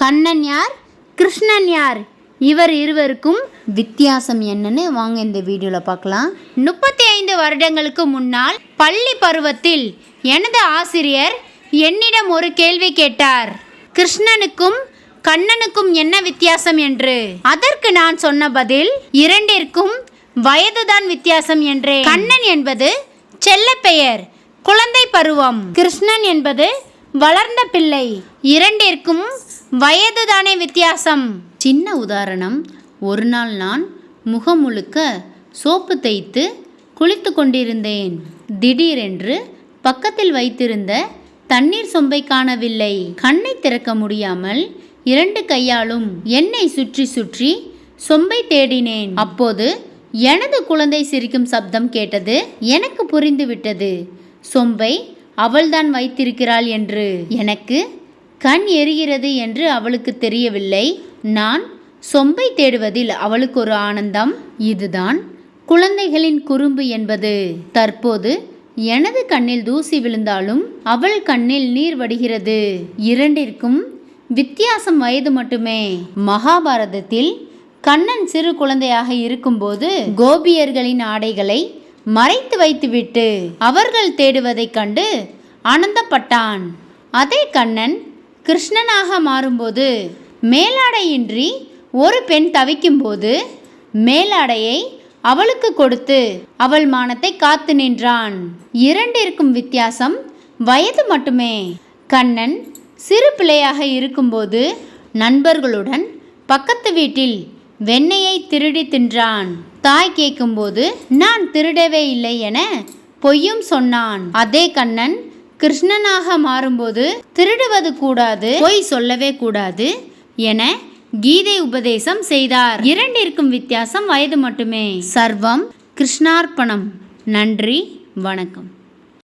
கண்ணன் யார்? கிருஷ்ணன் யார்? இவர் இருவருக்கும் வித்தியாசம் என்னன்னு வாங்க இந்த வீடியோவில் பார்க்கலாம். முப்பத்தி ஐந்து வருடங்களுக்கு முன்னால் பள்ளி பருவத்தில் எனது ஆசிரியர் என்னிடம் ஒரு கேள்வி கேட்டார். கிருஷ்ணனுக்கும் கண்ணனுக்கும் என்ன வித்தியாசம் என்று? அதற்கு நான் சொன்ன பதில் இரண்டிற்கும் வயதுதான் வித்தியாசம் என்றே. கண்ணன் என்பது செல்லப்பெயர் குழந்தை பருவம். கிருஷ்ணன் என்பது வளர்ந்த பிள்ளை இரண்டிற்கும் வயதுதானே வித்தியாசம்? சின்ன உதாரணம். ஒரு நாள் நான் முகம் முழுக்க சோப்பு தேய்த்து குளித்து கொண்டிருந்தேன். திடீரென்று பக்கத்தில் வைத்திருந்த தண்ணீர் சொம்பை காணவில்லை. கண்ணை திறக்க முடியாமல் இரண்டு கையாலும் என்னை சுற்றி சுற்றி சொம்பை தேடினேன். அப்போது எனது குழந்தை சிரிக்கும் சப்தம் கேட்டது எனக்கு புரிந்துவிட்டது. சொம்பை அவள்தான் வைத்திருக்கிறாள் என்று. எனக்கு கண் எரிகிறது என்று அவளுக்கு தெரியவில்லை. நான் சொம்பை தேடுவதில் அவளுக்கு ஒரு ஆனந்தம். இதுதான் குழந்தைகளின் குறும்பு என்பது. தற்போது எனது கண்ணில் தூசி விழுந்தாலும் அவள் கண்ணில் நீர் வடிகிறது. இரண்டிற்கும் வித்தியாசம் வயது மட்டுமே. மகாபாரதத்தில் கண்ணன் சிறு குழந்தையாக இருக்கும்போது கோபியர்களின் ஆடைகளை மறைத்து வைத்துவிட்டு அவர்கள் தேடுவதைக் கண்டு ஆனந்தப்பட்டான். அதே கண்ணன் கிருஷ்ணனாக மாறும்போது மேலாடையின்றி ஒரு பெண் தவிக்கும்போது மேலாடையை அவளுக்கு கொடுத்து அவள் மானத்தை காத்து நின்றான். இரண்டிற்கும் வித்தியாசம். வயது மட்டுமே. கண்ணன் சிறு பிள்ளையாக இருக்கும்போது நண்பர்களுடன் பக்கத்து வீட்டில் வெண்ணெயை திருடி தின்றான். தாய் கேட்கும்போது நான் திருடவே இல்லை என பொய்யும் சொன்னான். அதே கண்ணன் கிருஷ்ணனாக மாறும்போது திருடுவது கூடாது பொய் சொல்லவே கூடாது என கீதை உபதேசம் செய்தார். இரண்டிற்கும் வித்தியாசம் வயது மட்டுமே. சர்வம் கிருஷ்ணார்ப்பணம். நன்றி வணக்கம்.